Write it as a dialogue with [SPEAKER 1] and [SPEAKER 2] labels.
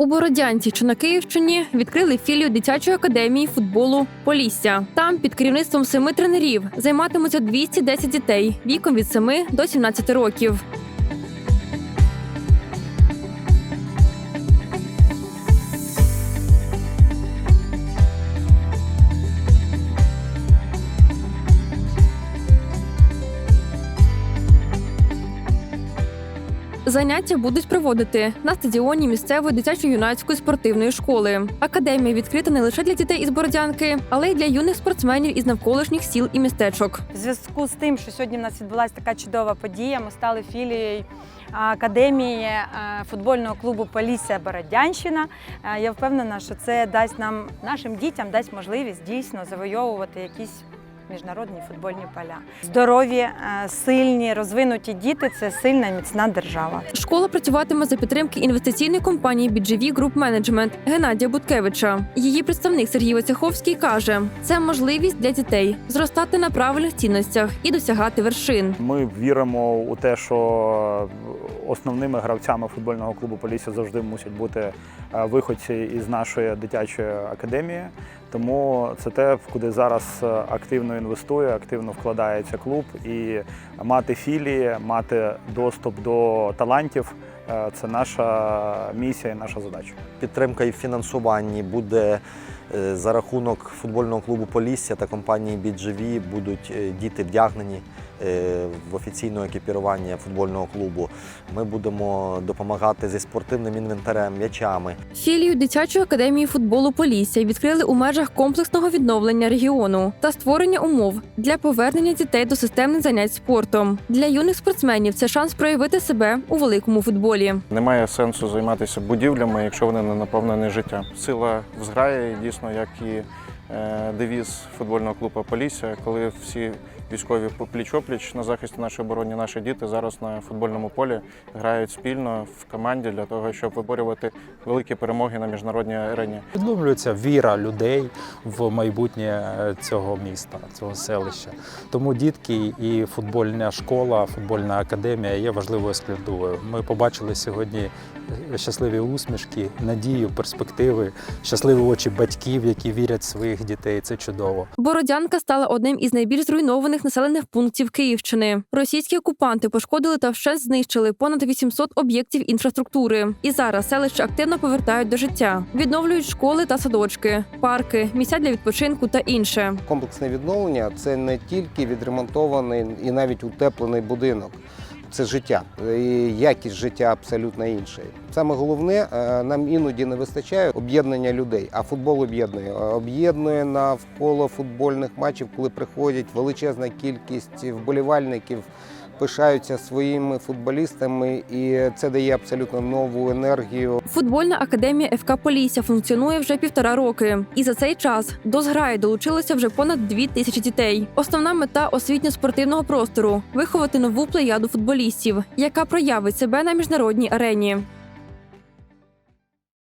[SPEAKER 1] У Бородянці, що на Київщині, відкрили філію дитячої академії футболу Полісся. Там під керівництвом семи тренерів займатимуться 210 дітей віком від 7 до 17 років. Заняття будуть проводити на стадіоні місцевої дитячо-юнацької спортивної школи. Академія відкрита не лише для дітей із Бородянки, але й для юних спортсменів із навколишніх сіл і містечок.
[SPEAKER 2] В зв'язку з тим, що сьогодні в нас відбулася така чудова подія, ми стали філією академії е, футбольного клубу Полісся Бородянщина. Е, Я впевнена, що це дасть нам, нашим дітям дасть можливість дійсно завойовувати якісь міжнародні футбольні поля. Здорові, е, сильні, розвинуті діти це сильна міцна держава.
[SPEAKER 1] Школа працюватиме за підтримки інвестиційної компанії BGV Group Management Геннадія Буткевича. Її представник Сергій Вацяховський каже: це можливість для дітей зростати на правильних цінностях і досягати вершин.
[SPEAKER 3] Ми віримо у те, що основними гравцями футбольного клубу Полісся завжди мусять бути е, виходці із нашої дитячої академії. Тому це те, в куди зараз е, активно інвестує, активно вкладається клуб. І мати філії, мати доступ до талантів це наша місія і наша задача.
[SPEAKER 4] Підтримка і в фінансуванні буде е, за рахунок футбольного клубу Полісся та компанії BGV будуть е, діти вдягнені е, в офіційне екіпірування футбольного клубу. Ми будемо допомагати зі спортивним інвентарем, м'ячами.
[SPEAKER 1] Філію дитячої академії футболу Полісся відкрили у межах комплексного відновлення регіону та створення умов для повернення дітей до системних занять спортом. Для юних спортсменів це шанс проявити себе у великому футболі.
[SPEAKER 5] Немає сенсу займатися будівлями, якщо вони не наповнені життя. Сила в зграї, дійсно, як і девіз футбольного клубу Полісся, коли всі військові пліч-опліч на захисті нашої оборони, наші діти зараз на футбольному полі грають спільно в команді для того, щоб виборювати великі перемоги на міжнародній арені.
[SPEAKER 6] Відновлюється віра людей в майбутнє е, цього міста, цього селища. Тому дітки і футбольна школа, футбольна академія є важливою складовою. Ми побачили сьогодні е, щасливі усмішки, надію, перспективи, щасливі очі батьків, які вірять в своїх дітей. Це чудово.
[SPEAKER 1] Бородянка стала одним із найбільш зруйнованих населених пунктів Київщини. Російські окупанти пошкодили та вщент знищили понад 800 об'єктів інфраструктури. І зараз селище активно повертають до життя, відновлюють школи та садочки, парки, місця для відпочинку та інше.
[SPEAKER 7] Комплексне відновлення це не тільки відремонтований і навіть утеплений будинок. Це життя, і якість життя абсолютно інша. Саме головне, е, нам іноді не вистачає об'єднання людей, а футбол об'єднує. Об'єднує навколо футбольних матчів, коли приходять величезна кількість вболівальників, пишаються своїми футболістами, і це дає абсолютно нову енергію.
[SPEAKER 1] Футбольна академія ФК Полісся функціонує вже півтора роки, і за цей час до зграї долучилося вже понад дві тисячі дітей. Основна мета освітньо-спортивного простору виховати нову плеяду футболістів, яка проявить себе на міжнародній арені.